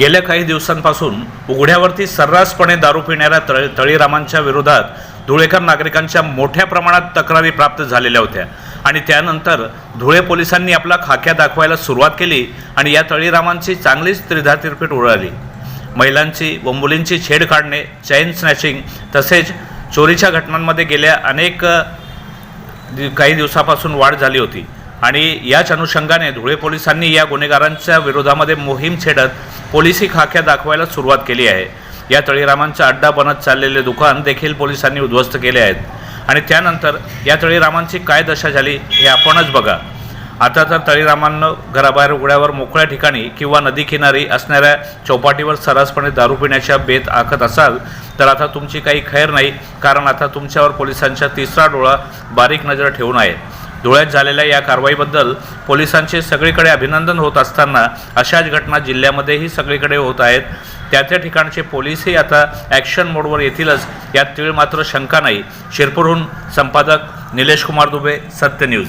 गेल्या काही दिवसांपासून उघड्यावरती सर्रासपणे दारू पिणाऱ्या तळ तळीरामांच्या विरोधात धुळेकर नागरिकांच्या मोठ्या प्रमाणात तक्रारी प्राप्त झालेल्या होत्या. आणि त्यानंतर धुळे पोलिसांनी आपला खाक्या दाखवायला सुरुवात केली आणि या तळीरामांची चांगलीच त्रिधातिरपीठ उडाली. महिलांची व मुलींची छेड काढणे चैन स्नॅचिंग तसेच चोरीच्या घटनांमध्ये गेल्या अनेक काही दिवसापासून वाढ झाली होती. आणि याच अनुषंगाने धुळे पोलिसांनी या गुन्हेगारांच्या विरोधामध्ये मोहीम छेडत पोलिसी खाक्या दाखवायला सुरुवात केली आहे. या तळीरामांचा अड्डा बनत चाललेले दुकान देखील पोलिसांनी उद्ध्वस्त केले आहेत. आणि त्यानंतर या तळीरामांची काय दशा झाली हे आपणच बघा. आता तर तळीरामांना घराबाहेर उघड्यावर मोकळ्या ठिकाणी किंवा नदी किनारी असणाऱ्या चौपाटीवर सर्रासपणे दारू पिण्याच्या बेत आखत असाल तर आता तुमची काही खैर नाही कारण आता तुमच्यावर पोलिसांचा तिसरा डोळा बारीक नजर ठेवून आहे. धुळ्यात झालेल्या या कारवाईबद्दल पोलिसांचे सगळीकडे अभिनंदन होत असताना अशाच घटना जिल्ह्यामध्येही सगळीकडे होत आहेत. त्या त्या ठिकाणचे पोलीसही आता ॲक्शन मोडवर येतीलच यात तीळ मात्र शंका नाही. शिरपूरहून संपादक निलेश कुमार दुबे सत्य न्यूज.